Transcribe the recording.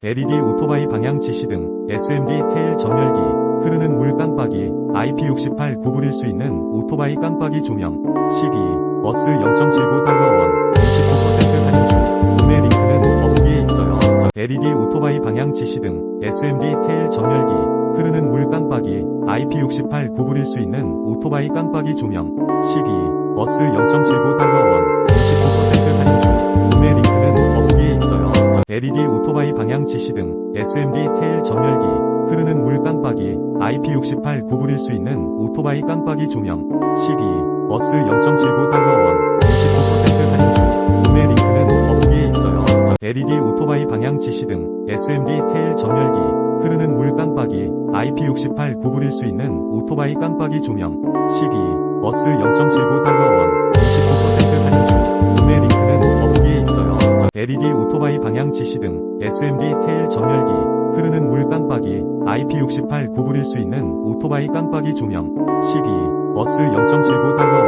LED 오토바이 방향 지시 등 SMD 테일 전멸기, 흐르는 물 깜빡이, IP68 구부릴 수 있는 오토바이 깜빡이 조명, CD, 버스 0.79달러원, 29% 할인 중, 구매 링크는 더보기에 있어요. LED 오토바이 방향 지시 등 SMD 테일 전멸기, 흐르는 물 깜빡이, IP68 구부릴 수 있는 오토바이 깜빡이 조명, CD, 버스 0.79달러원, 29% 할인 중, 구매 링크는 더보기에 있어요. LED 오토바이 방향 지시 등 SMD 테일 전멸기, 흐르는 물 깜빡이, IP68 구부릴 수 있는 오토바이 깜빡이 조명, CD, 버스 0.79달러원, 29% 할인 중, 구매 링크는 더보기에 있어요. LED 오토바이 방향 지시 등 SMD 테일 전멸기, 흐르는 물 깜빡이, IP68 구부릴 수 있는 오토바이 깜빡이 조명, CD, 버스 0.79달러원, LED 오토바이 방향 지시 등 SMD 테일 전멸기, 흐르는 물 깜빡이, IP68 구부릴 수 있는 오토바이 깜빡이 조명, CD, 버스 0.79 달러원, 29%